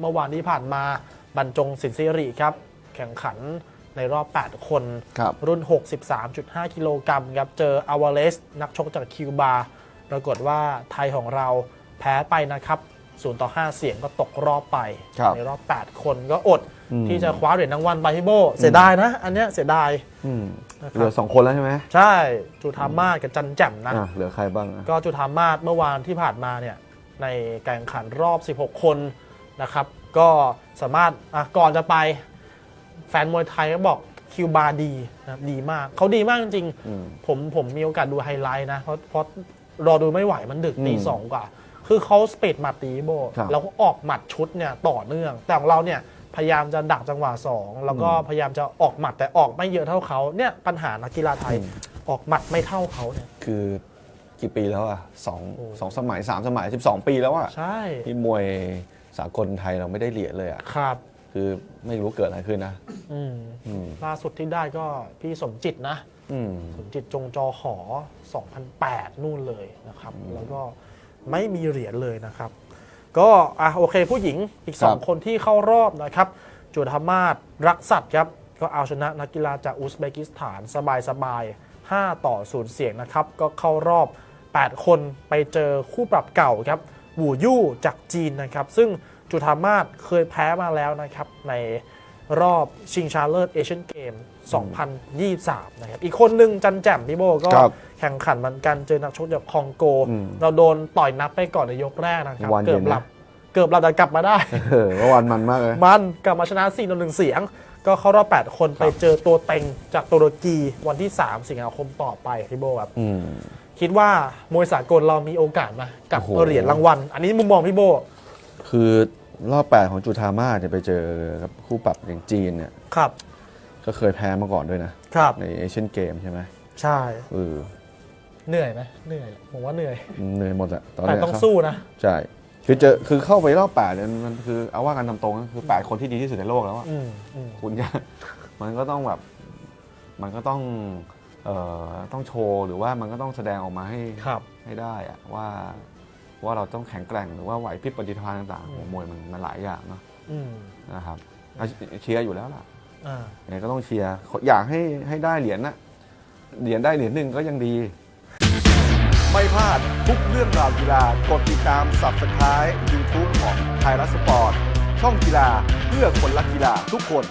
เมื่อวานที่ผ่านมาบรรจงสินซิริครับ แข่งขันในรอบ 8 คนครับรุ่น 63.5 กิโลกรัมครับ เจออาวาเลส นักชกจากคิวบา ปรากฏว่าไทยของเราแพ้ไปนะครับ0ต่อ 5 เสียงก็ตกรอบไปครับในรอบ 8 คนก็อดอืมที่จะคว้าเหรียญรางวัลไปพี่โบ เสียดายนะ อันเนี้ยเสียดายอืมนะคเหลืรัอบสองคนแล้วใช่ไหมใช่ จุธามาศกับจันแจ่มนะอะเหลือใครบ้างอะก็จุธามาศเมื่อวานที่ผ่านมาเนี่ยในการแข่งขันรอบ 16 คน นะครับ ก็สามารถอะก่อนจะไปแฟนมวยไทยก็บอกคิวบาดีนะครับดีมากเขาดีมากจริงอืมๆผมผมมีโอกาสดูไฮไลท์นะเพราะเพราะรอดูไม่ไหวมันดึกตีอืมสองกว่า คือเขาสเปดหมัดตีโบครับแล้วก็ออกหมัดชุดเนี่ยต่อเนื่อง แต่ของเราเนี่ยพยายามจะดักจังหวะสองแล้วก็อืมพยายามจะออกหมัดแต่ออกไม่เยอะเท่าเขาเนี่ยปัญหานักกีฬาไทยอืมออกหมัดไม่เท่าเขาเนี่ยคือกี่ปีแล้วอะสองโอ้สองสมัยสามสมัย12ปีแล้วอะใช่ที่มวย สากลไทยเราไม่ได้เหรียญเลยอะครับคือไม่รู้เกิดอะไรขึ้นนะ อืมอืม ล่าสุดที่ได้ก็พี่สมจิตนะ อืม สมจิตจงจอหอ 2008 นู่นเลยนะครับ แล้วก็ไม่มีเหรียญเลยนะครับ ก็อะโอเคผู้หญิงอีก ครับ2 คนที่เข้ารอบนะครับ จุธามาศรักสัตว์ครับ ก็เอาชนะนักกีฬาจากอุซเบกิสถานสบายๆ 5 ต่อ 0 เสียงนะครับ ก็เข้ารอบ 8 คนไปเจอคู่ปรับเก่าครับห วูยู่จากจีนนะครับ ซึ่งจุธามาศเคยแพ้มาแล้วนะครับในรอบชิงชาเลอร์เอเชียนเกม 2023 นะครับ อีกคนหนึ่งจันแจ่มพี่โบก็ครับแข่งขันเหมือนกันเจอนักชกจากคองโกอืมเราโดนต่อยนับไปก่อนในยกแรกนะครับวันเย็เกืนอบนะหลับ เกือบหลับแต่กลับมาได้เออเมื่อวานมันมากเลย มันกลับมาชนะ4ต่อ1เสียง ก็เข้ารอบ 8 คนไปเจอตัวเต็งจากตุรกีวันที่ 3 สิงหาคมต่อไปพี่โบครับอืม คิดว่ามวยสากลเรามีโอกาสไหมากับโอ้โห เหรียญรางวัล อันนี้มุมมองพี่โบ คือรอบแปดของจุธามาศเนี่ยไปเจอกับคู่ปรับอย่างจีนเนี่ยครับ ก็เคยแพ้มาก่อนด้วยนะ ครับ ในเอเชียนเกมใช่ไหมใช่ เออเหนื่อยไหมเหนื่อย ผมว่าเหนื่อย เหนื่อยหมดอะตอนแต่เนี้ยต้องเข้าสู้นะ ใช่คือเจอคือเข้าไปรอบแปดเนี่ยมันคือเอาว่ากันตามตรงก็คือแปดคนที่ดีที่สุดในโลกแล้วอะอืมอืมคุณจะ มันก็ต้องแบบ มันก็ต้อง เอ่อต้องโชว์หรือว่ามันก็ต้องแสดงออกมาให้ครับ ให้ได้อะว่าว่าเราต้องแข็งแกร่งหรือว่าไหวพริบปฏิภาณต่างๆของมวยมันมันหลายอย่างเนาะอืมนะครับอะเชียร์อยู่แล้วล่ะอ่ายังไงก็ต้องเชียร์อยากให้ให้ได้เหรียญนะเหรียญได้เหรียญหนึ่งก็ยังดี ไม่พลาดทุกเรื่องราวกีฬากดติดตาม Subscribe YouTube ของไทยรัฐสปอร์ต ช่องกีฬาเพื่อคนรักกีฬาทุกคน